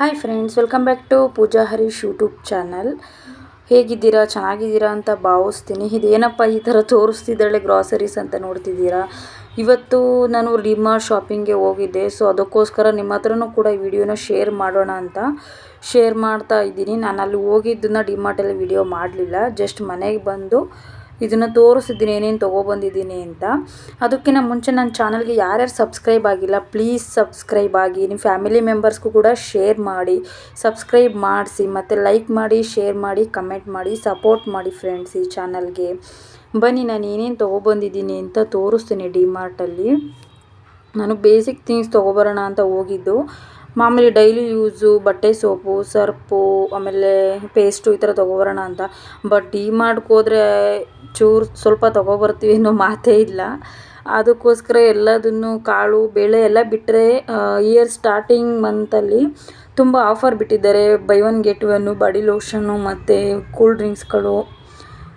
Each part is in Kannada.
Hi friends welcome back to Pooja Harish YouTube channel ಹೇಗಿದ್ದೀರಾ? ಚೆನ್ನಾಗಿದ್ದೀರಾ ಅಂತ ಭಾವಿಸ್ತೀನಿ. ಇದೇನಪ್ಪ ಈ ಥರ ತೋರಿಸ್ತಿದ್ದಾಳೆ ಗ್ರಾಸರೀಸ್ ಅಂತ ನೋಡ್ತಿದ್ದೀರಾ? ಇವತ್ತು ನಾನು ಡಿಮಾರ್ಟ್ ಶಾಪಿಂಗ್ಗೆ ಹೋಗಿದ್ದೆ. ಸೊ ಅದಕ್ಕೋಸ್ಕರ ನಿಮ್ಮ ಹತ್ರನೂ ಕೂಡ ಈ ವಿಡಿಯೋನ ಶೇರ್ ಮಾಡೋಣ ಅಂತ ಶೇರ್ ಮಾಡ್ತಾ ಇದ್ದೀನಿ. ನಾನು ಅಲ್ಲಿ ಹೋಗಿದ್ದನ್ನ ಡಿಮಾರ್ಟಲ್ಲಿ ವಿಡಿಯೋ ಮಾಡಲಿಲ್ಲ. ಜಸ್ಟ್ ಮನೆಗೆ ಬಂದು ಇದನ್ನು ತೋರಿಸಿದ್ದೀನಿ, ಏನೇನು ತೊಗೊಬಂದಿದ್ದೀನಿ ಅಂತ. ಅದಕ್ಕಿಂತ ಮುಂಚೆ ನನ್ನ ಚಾನಲ್ಗೆ ಯಾರ್ಯಾರು ಸಬ್ಸ್ಕ್ರೈಬ್ ಆಗಿಲ್ಲ, ಪ್ಲೀಸ್ ಸಬ್ಸ್ಕ್ರೈಬ್ ಆಗಿ. ನಿಮ್ಮ ಫ್ಯಾಮಿಲಿ ಮೆಂಬರ್ಸ್ಗೂ ಕೂಡ ಶೇರ್ ಮಾಡಿ, ಸಬ್ಸ್ಕ್ರೈಬ್ ಮಾಡಿಸಿ, ಮತ್ತು ಲೈಕ್ ಮಾಡಿ, ಶೇರ್ ಮಾಡಿ, ಕಮೆಂಟ್ ಮಾಡಿ, ಸಪೋರ್ಟ್ ಮಾಡಿ ಫ್ರೆಂಡ್ಸ್ ಈ ಚಾನಲ್ಗೆ. ಬನ್ನಿ, ನಾನು ಏನೇನು ತೊಗೊಬಂದಿದ್ದೀನಿ ಅಂತ ತೋರಿಸ್ತೀನಿ ಡಿಮಾರ್ಟಲ್ಲಿ ನಾನು ಬೇಸಿಕ್ ಥಿಂಗ್ಸ್ ತೊಗೊಬರೋಣ ಅಂತ ಹೋಗಿದ್ದು. ಮಾಮೂಲಿ ಡೈಲಿ ಯೂಸು, ಬಟ್ಟೆ ಸೋಪು, ಸರ್ಪು, ಆಮೇಲೆ ಪೇಸ್ಟು ಈ ಥರ ತೊಗೊಬರೋಣ ಅಂತ. ಬಟ್ ಡಿ ಹೋದ್ರೆ ಚೂರು ಸ್ವಲ್ಪ ತೊಗೊಬರ್ತೀವಿ ಅನ್ನೋ ಮಾತೇ ಇಲ್ಲ. ಅದಕ್ಕೋಸ್ಕರ ಎಲ್ಲದನ್ನು ಕಾಳು, ಬೇಳೆ ಎಲ್ಲ ಬಿಟ್ಟರೆ ಇಯರ್ ಸ್ಟಾರ್ಟಿಂಗ್ ಮಂತಲ್ಲಿ ತುಂಬ ಆಫರ್ ಬಿಟ್ಟಿದ್ದಾರೆ. Buy one get one body lotion ಮತ್ತು ಕೂಲ್ ಡ್ರಿಂಕ್ಸ್ಗಳು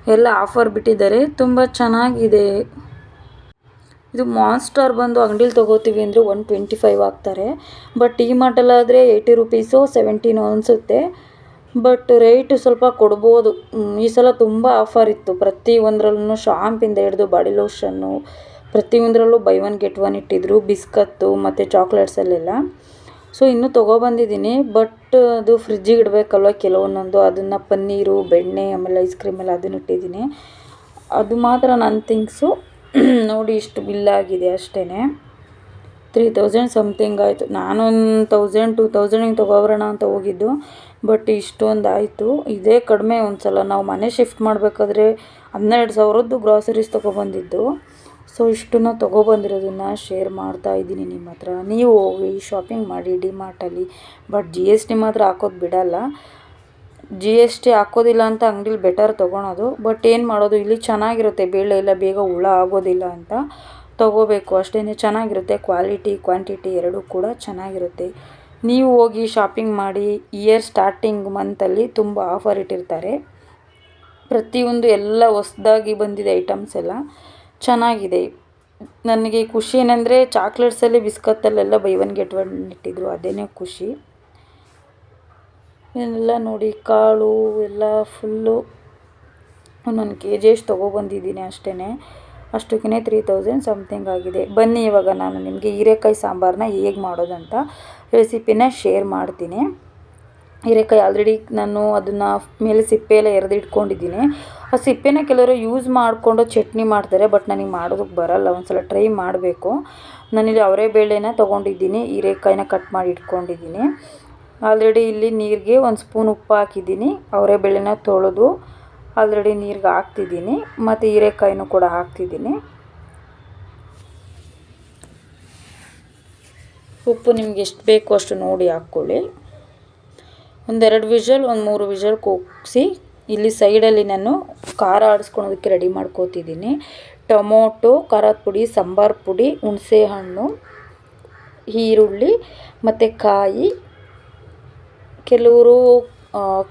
ಎಲ್ಲ ಆಫರ್ ಬಿಟ್ಟಿದ್ದಾರೆ. ತುಂಬ ಚೆನ್ನಾಗಿದೆ. ಇದು ಮಾನ್ಸ್ಟರ್ ಬಂದು ಅಂಗಡೀಲಿ ತೊಗೋತೀವಿ ಅಂದರೆ ಒನ್ ಟ್ವೆಂಟಿ ಫೈವ್ ಆಗ್ತಾರೆ. ಬಟ್ ಈ ಮಾರ್ಟಲ್ಲಾದರೆ ಏಯ್ಟಿ ರುಪೀಸು ಸೆವೆಂಟೀನು ಅನಿಸುತ್ತೆ. ಬಟ್ ರೇಟು ಸ್ವಲ್ಪ ಕೊಡ್ಬೋದು. ಈ ಸಲ ತುಂಬ ಆಫರ್ ಇತ್ತು. ಪ್ರತಿ ಒಂದರಲ್ಲೂ ಶಾಂಪಿಂದ ಹಿಡಿದು ಬಾಡಿ ಲೋಷನ್ನು ಪ್ರತಿಯೊಂದರಲ್ಲೂ ಬೈ ಒನ್ ಗೆಟ್ ಒನ್ ಇಟ್ಟಿದ್ರು, ಬಿಸ್ಕತ್ತು ಮತ್ತು ಚಾಕ್ಲೇಟ್ಸಲ್ಲೆಲ್ಲ ಸೊ ಇನ್ನೂ ತೊಗೊಬಂದಿದ್ದೀನಿ ಬಟ್ ಅದು ಫ್ರಿಜ್ಜಿಗೆ ಇಡಬೇಕಲ್ವ ಕೆಲವೊಂದೊಂದು? ಅದನ್ನು ಪನ್ನೀರು, ಬೆಣ್ಣೆ, ಆಮೇಲೆ ಐಸ್ ಕ್ರೀಮ್ ಎಲ್ಲ ಅದನ್ನು ಇಟ್ಟಿದ್ದೀನಿ. ಅದು ಮಾತ್ರ ನನ್ನ ಥಿಂಗ್ಸು ನೋಡಿ ಇಷ್ಟು ಬಿಲ್ಲಾಗಿದೆ ಅಷ್ಟೇ ತ್ರೀ ತೌಸಂಡ್ ಸಮಥಿಂಗ್ ಆಯಿತು. ನಾನೊಂದು ತೌಸಂಡ್ ಟು ತೌಸಂಡ್ ಹಿಂಗೆ ತೊಗೊಬರೋಣ ಅಂತ ಹೋಗಿದ್ದು. ಬಟ್ ಇಷ್ಟೊಂದು ಆಯಿತು. ಇದೇ ಕಡಿಮೆ ಒಂದು ಸಲ ನಾವು ಮನೆ ಶಿಫ್ಟ್ ಮಾಡಬೇಕಾದ್ರೆ ಹನ್ನೆರಡು ಸಾವಿರದ್ದು ಗ್ರಾಸರೀಸ್ ತೊಗೊಬಂದಿದ್ದು. ಸೊ ಇಷ್ಟನ್ನು ತೊಗೊಬಂದಿರೋದನ್ನು ಶೇರ್ ಮಾಡ್ತಾ ಇದ್ದೀನಿ ನಿಮ್ಮ ಹತ್ರ. ನೀವು ಹೋಗಿ ಶಾಪಿಂಗ್ ಮಾಡಿ ಡಿ ಮಾರ್ಟಲ್ಲಿ ಬಟ್ ಜಿ ಎಸ್ ಟಿ ಮಾತ್ರ ಹಾಕೋದು ಬಿಡಲ್ಲ. ಜಿ ಎಸ್ ಟಿ ಹಾಕೋದಿಲ್ಲ ಅಂತ ಅಂಗ್ಡಿಲಿ ಬೆಟರ್ ತೊಗೊಳೋದು. ಬಟ್ ಏನು ಮಾಡೋದು? ಇಲ್ಲಿ ಚೆನ್ನಾಗಿರುತ್ತೆ. ಬೇಳೆ ಎಲ್ಲ ಬೇಗ ಹುಳ ಆಗೋದಿಲ್ಲ ಅಂತ ತೊಗೋಬೇಕು. ಅಷ್ಟೇ ಚೆನ್ನಾಗಿರುತ್ತೆ. ಕ್ವಾಲಿಟಿ ಕ್ವಾಂಟಿಟಿ ಎರಡೂ ಕೂಡ ಚೆನ್ನಾಗಿರುತ್ತೆ. ನೀವು ಹೋಗಿ ಶಾಪಿಂಗ್ ಮಾಡಿ ಇಯರ್ ಸ್ಟಾರ್ಟಿಂಗ್ ಮಂತಲ್ಲಿ ತುಂಬ ಆಫರ್ ಇಟ್ಟಿರ್ತಾರೆ. ಪ್ರತಿಯೊಂದು ಎಲ್ಲ ಹೊಸ್ದಾಗಿ ಬಂದಿದೆ ಐಟಮ್ಸ್ ಎಲ್ಲ. ಚೆನ್ನಾಗಿದೆ. ನನಗೆ ಖುಷಿ ಏನಂದರೆ ಚಾಕ್ಲೇಟ್ಸಲ್ಲಿ ಬಿಸ್ಕತ್ತಲ್ಲೆಲ್ಲ ಬೈ ಒನ್ ಗೆಟ್ ಒನ್ ಇಟ್ಟಿದ್ರು. ಅದೇ ಖುಷಿ. ಎಲ್ಲ ನೋಡಿ ಕಾಳು ಎಲ್ಲ ಫುಲ್ಲು ಒಂದೊಂದು ಕೆ ಜಿ ಎಷ್ಟು ತೊಗೊಬಂದಿದ್ದೀನಿ ಅಷ್ಟೇ ಅಷ್ಟಕ್ಕೇ ತ್ರೀ ತೌಸಂಡ್ ಸಮಥಿಂಗ್ ಆಗಿದೆ. ಬನ್ನಿ ಇವಾಗ ನಾನು ನಿಮಗೆ ಹೀರೆಕಾಯಿ ಸಾಂಬಾರನ್ನ ಹೇಗೆ ಮಾಡೋದಂತ ರೆಸಿಪಿನ ಶೇರ್ ಮಾಡ್ತೀನಿ. ಹೀರೆಕಾಯಿ ಆಲ್ರೆಡಿ ನಾನು ಅದನ್ನು ಮೇಲೆ ಸಿಪ್ಪೆ ಎಲ್ಲ ಇಟ್ಕೊಂಡಿದ್ದೀನಿ. ಆ ಸಿಪ್ಪೆನ ಕೆಲವರು ಯೂಸ್ ಮಾಡಿಕೊಂಡು ಚಟ್ನಿ ಮಾಡ್ತಾರೆ ಬಟ್ ನನಗೆ ಮಾಡೋದಕ್ಕೆ ಬರಲ್ಲ. ಒಂದು ಸಲ ಟ್ರೈ ಮಾಡಬೇಕು. ನಾನಿಲ್ಲಿ ಅವರೇ ಬೇಳೆನ ತೊಗೊಂಡಿದ್ದೀನಿ, ಹೀರೆಕಾಯಿನ ಕಟ್ ಮಾಡಿ ಇಟ್ಕೊಂಡಿದ್ದೀನಿ. ಆಲ್ರೆಡಿ ಇಲ್ಲಿ ನೀರಿಗೆ ಒಂದು ಸ್ಪೂನ್ ಉಪ್ಪು ಹಾಕಿದ್ದೀನಿ. ಅವರೇ ಬೇಳೆನ ತೊಳೆದು ಆಲ್ರೆಡಿ ನೀರಿಗೆ ಹಾಕ್ತಿದ್ದೀನಿ. ಮತ್ತು ಹೀರೆಕಾಯಿನೂ ಕೂಡ ಹಾಕ್ತಿದ್ದೀನಿ. ಉಪ್ಪು ನಿಮ್ಗೆ ಎಷ್ಟು ಬೇಕು ಅಷ್ಟು ನೋಡಿ ಹಾಕ್ಕೊಳ್ಳಿ. ಒಂದೆರಡು ವಿಷಲ್, ಒಂದು ಮೂರು ವಿಷಲ್ ಕೂಗಿಸಿ ಇಲ್ಲಿ ಸೈಡಲ್ಲಿ ನಾನು ಖಾರ ಆಡಿಸ್ಕೊಳೋದಕ್ಕೆ ರೆಡಿ ಮಾಡ್ಕೋತಿದ್ದೀನಿ. ಟೊಮೊಟೊ, ಖಾರದ ಪುಡಿ, ಸಾಂಬಾರು ಪುಡಿ ಹುಣಸೆ ಹಣ್ಣು ಈರುಳ್ಳಿ, ಮತ್ತು ಕಾಯಿ ಕೆಲವರು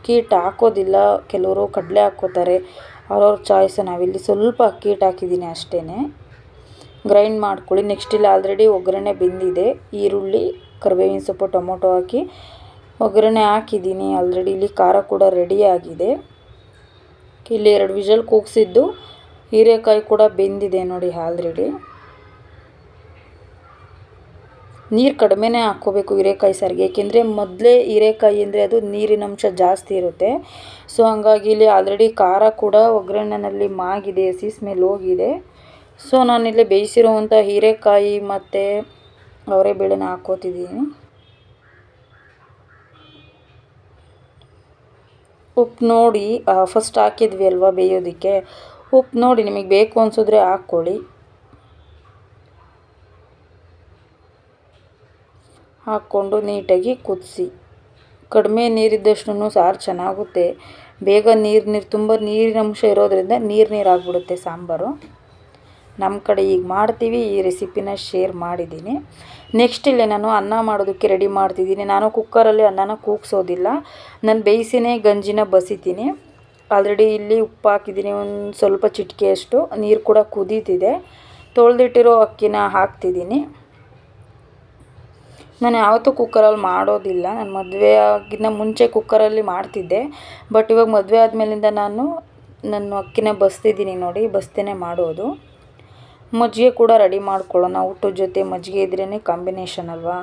ಕೀಟ ಹಾಕೋದಿಲ್ಲ, ಕೆಲವರು ಕಡಲೆ ಹಾಕ್ಕೋತಾರೆ ಅವ್ರವ್ರ ಚಾಯ್ಸ್ ನಾವಿಲ್ಲಿ ಸ್ವಲ್ಪ ಅಕ್ಕಿ ಹಿಟ್ಟು ಹಾಕಿದ್ದೀನಿ ಅಷ್ಟೇ ಗ್ರೈಂಡ್ ಮಾಡ್ಕೊಳ್ಳಿ. ನೆಕ್ಸ್ಟ್ ಇಲ್ಲಿ ಆಲ್ರೆಡಿ ಒಗ್ಗರಣೆ ಬೆಂದಿದೆ. ಈರುಳ್ಳಿ, ಕರಿಬೇವಿನ ಸೊಪ್ಪು, ಟೊಮೊಟೊ ಹಾಕಿ ಒಗ್ಗರಣೆ ಹಾಕಿದ್ದೀನಿ. ಆಲ್ರೆಡಿ ಇಲ್ಲಿ ಖಾರ ಕೂಡ ರೆಡಿಯಾಗಿದೆ ಇಲ್ಲಿ ಎರಡು ವಿಷಲ್ ಕೂಗಿಸಿದ್ದು. ಹೀರೆಕಾಯಿ ಕೂಡ ಬೆಂದಿದೆ ನೋಡಿ ಆಲ್ರೆಡಿ ನೀರು ಕಡಿಮೆನೇ ಹಾಕ್ಕೋಬೇಕು ಹೀರೆಕಾಯಿ ಸಾರಿಗೆ. ಏಕೆಂದರೆ ಮೊದಲೇ ಹೀರೆಕಾಯಿ ಅಂದರೆ ಅದು ನೀರಿನ ಅಂಶ ಜಾಸ್ತಿ ಇರುತ್ತೆ. ಸೊ ಹಂಗಾಗಿ ಇಲ್ಲಿ ಆಲ್ರೆಡಿ ಖಾರ ಕೂಡ ಒಗ್ಗರಣೆನಲ್ಲಿ ಮಾಗಿದೆ, ಹಸಿ ಹೋಗಿದೆ. ಸೊ ನಾನಿಲ್ಲಿ ಬೇಯಿಸಿರುವಂಥ ಹೀರೆಕಾಯಿ ಮತ್ತು ಅವರೇ ಬೇಳೆನ ಹಾಕ್ಕೋತಿದ್ದೀನಿ. ಉಪ್ಪು ನೋಡಿ ಫಸ್ಟ್ ಹಾಕಿದ್ವಿ ಅಲ್ವಾ ಬೇಯೋದಕ್ಕೆ? ಉಪ್ಪು ನೋಡಿ, ನಿಮಗೆ ಬೇಕು ಅನಿಸಿದ್ರೆ ಹಾಕ್ಕೊಳ್ಳಿ. ಹಾಕ್ಕೊಂಡು ನೀಟಾಗಿ ಕುದಿಸಿ. ಕಡಿಮೆ ನೀರಿದ್ದಷ್ಟು ಸಾರು ಚೆನ್ನಾಗುತ್ತೆ. ಬೇಗ ನೀರು ನೀರು ತುಂಬ ನೀರಿನ ಅಂಶ ಇರೋದರಿಂದ ನೀರು ನೀರು ಆಗಿಬಿಡುತ್ತೆ ಸಾಂಬಾರು. ನಮ್ಮ ಕಡೆ ಈಗ ಮಾಡ್ತೀವಿ, ಈ ರೆಸಿಪಿನ ಶೇರ್ ಮಾಡಿದ್ದೀನಿ. ನೆಕ್ಸ್ಟ್ ಇಲ್ಲಿ ನಾನು ಅನ್ನ ಮಾಡೋದಕ್ಕೆ ರೆಡಿ ಮಾಡ್ತಿದ್ದೀನಿ. ನಾನು ಕುಕ್ಕರಲ್ಲಿ ಅನ್ನನ ಕೂಗ್ಸೋದಿಲ್ಲ. ನಾನು ಬೇಯಿಸಿನೇ ಗಂಜಿನ ಬಸಿತೀನಿ. ಆಲ್ರೆಡಿ ಇಲ್ಲಿ ಉಪ್ಪು ಹಾಕಿದ್ದೀನಿ, ಒಂದು ಸ್ವಲ್ಪ ಚಿಟಿಕೆಯಷ್ಟು. ನೀರು ಕೂಡ ಕುದೀತಿದೆ. ತೊಳೆದಿಟ್ಟಿರೋ ಅಕ್ಕಿನ ಹಾಕ್ತಿದ್ದೀನಿ. ನಾನು ಯಾವತ್ತೂ ಕುಕ್ಕರಲ್ಲಿ ಮಾಡೋದಿಲ್ಲ. ನಾನು ಮದುವೆ ಆಗಿನ ಮುಂಚೆ ಕುಕ್ಕರಲ್ಲಿ ಮಾಡ್ತಿದ್ದೆ. ಬಟ್ ಇವಾಗ ಮದುವೆ ಆದಮೇಲಿಂದ ನಾನು ನನ್ನ ಅಕ್ಕಿನ ಬಸ್ತಿದ್ದೀನಿ ನೋಡಿ, ಬಸ್ತೇನೆ ಮಾಡೋದು. ಮಜ್ಜಿಗೆ ಕೂಡ ರೆಡಿ ಮಾಡ್ಕೊಳ್ಳೋಣ. ಊಟದ ಜೊತೆ ಮಜ್ಜಿಗೆ ಇದ್ರೇ ಕಾಂಬಿನೇಷನ್ ಅಲ್ವಾ?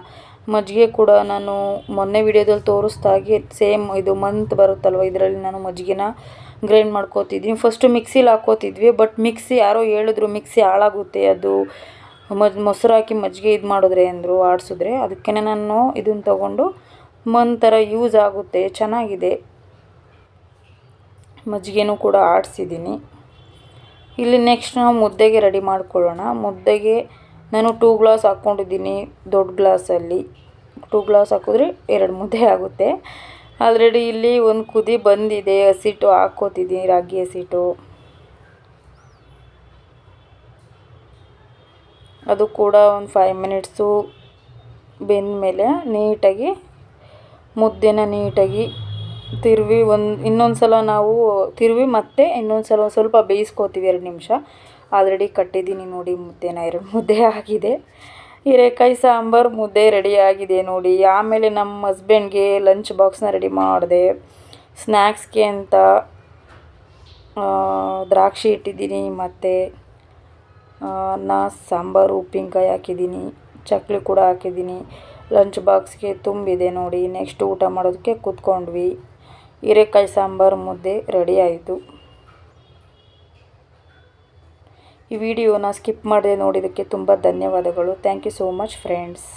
ಮಜ್ಜಿಗೆ ಕೂಡ ನಾನು ಮೊನ್ನೆ ವಿಡಿಯೋದಲ್ಲಿ ತೋರಿಸ್ದಾಗೆ ಸೇಮ್ ಇದು ಮಂತ್ ಬರುತ್ತಲ್ವ? ಇದರಲ್ಲಿ ನಾನು ಮಜ್ಜಿಗೆನ ಗ್ರೈಂಡ್ ಮಾಡ್ಕೋತಿದ್ದೀನಿ ಫಸ್ಟು ಮಿಕ್ಸಿಲಿ ಹಾಕೋತಿದ್ವಿ ಬಟ್ ಮಿಕ್ಸಿ ಯಾರೋ ಹೇಳಿದ್ರು ಮಿಕ್ಸಿ ಹಾಳಾಗುತ್ತೆ ಅದು. ಮೊಸರು ಹಾಕಿ ಮಜ್ಜಿಗೆ ಇದು ಮಾಡಿದ್ರೆ ಅಂದರು, ಆಡಿಸಿದ್ರೆ ಅದಕ್ಕೆ ನಾನು ಇದನ್ನು ತೊಗೊಂಡು ಒಂಥರ ಯೂಸ್ ಆಗುತ್ತೆ, ಚೆನ್ನಾಗಿದೆ. ಮಜ್ಜಿಗೆನೂ ಕೂಡ ಆಡಿಸಿದ್ದೀನಿ. ಇಲ್ಲಿ ನೆಕ್ಸ್ಟ್ ನಾವು ಮುದ್ದೆಗೆ ರೆಡಿ ಮಾಡ್ಕೊಳ್ಳೋಣ. ಮುದ್ದೆಗೆ ನಾನು ಟೂ ಗ್ಲಾಸ್ ಹಾಕ್ಕೊಂಡಿದ್ದೀನಿ ದೊಡ್ಡ ಗ್ಲಾಸಲ್ಲಿ ಟೂ ಗ್ಲಾಸ್ ಹಾಕಿದ್ರೆ ಎರಡು ಮುದ್ದೆ ಆಗುತ್ತೆ. ಆಲ್ರೆಡಿ ಇಲ್ಲಿ ಒಂದು ಕುದಿ ಬಂದಿದೆ, ಹಸಿಟ್ಟು ಹಾಕ್ಕೋತಿದ್ದೀನಿ, ರಾಗಿ ಹಸಿಟ್ಟು. ಅದು ಕೂಡ ಒಂದು ಫೈವ್ ಮಿನಿಟ್ಸು ಬೆಂದ ಮೇಲೆ ನೀಟಾಗಿ, ಮುದ್ದೆನ ನೀಟಾಗಿ ತಿರುವಿ ಒಂದು ಇನ್ನೊಂದು ಸಲ ನಾವು ತಿರುವಿ ಮತ್ತೆ ಇನ್ನೊಂದು ಸಲ ಸ್ವಲ್ಪ ಬೇಯಿಸ್ಕೋತೀವಿ ಎರಡು ನಿಮಿಷ. ಆಲ್ರೆಡಿ ಕಟ್ಟಿದ್ದೀನಿ ನೋಡಿ ಮುದ್ದೆನ, ಎರಡು ಮುದ್ದೆ ಆಗಿದೆ. ಹಿರೇಕಾಯಿ ಸಾಂಬಾರು ಮುದ್ದೆ ರೆಡಿ ಆಗಿದೆ ನೋಡಿ. ಆಮೇಲೆ ನಮ್ಮ ಹಸ್ಬೆಂಡ್ಗೆ ಲಂಚ್ ಬಾಕ್ಸ್ನ ರೆಡಿ ಮಾಡಿದೆ. ಸ್ನ್ಯಾಕ್ಸ್ಗೆ ಅಂತ ದ್ರಾಕ್ಷಿ ಇಟ್ಟಿದ್ದೀನಿ ಮತ್ತು ಅನ್ನ, ಸಾಂಬಾರು, ಉಪ್ಪಿನಕಾಯಿ ಹಾಕಿದ್ದೀನಿ ಚಕ್ಕುಲಿ ಕೂಡ ಹಾಕಿದ್ದೀನಿ. ಲಂಚ್ ಬಾಕ್ಸ್ಗೆ ತುಂಬಿದೆ ನೋಡಿ ನೆಕ್ಸ್ಟ್ ಊಟ ಮಾಡೋದಕ್ಕೆ ಕೂತ್ಕೊಂಡ್ವಿ. ಹೀರೆಕಾಯಿ ಸಾಂಬಾರು ಮುದ್ದೆ ರೆಡಿ ಆಯಿತು. ಈ ವಿಡಿಯೋನ ಸ್ಕಿಪ್ ಮಾಡದೆ ನೋಡಿದ್ದಕ್ಕೆ ತುಂಬ ಧನ್ಯವಾದಗಳು. Thank you so much friends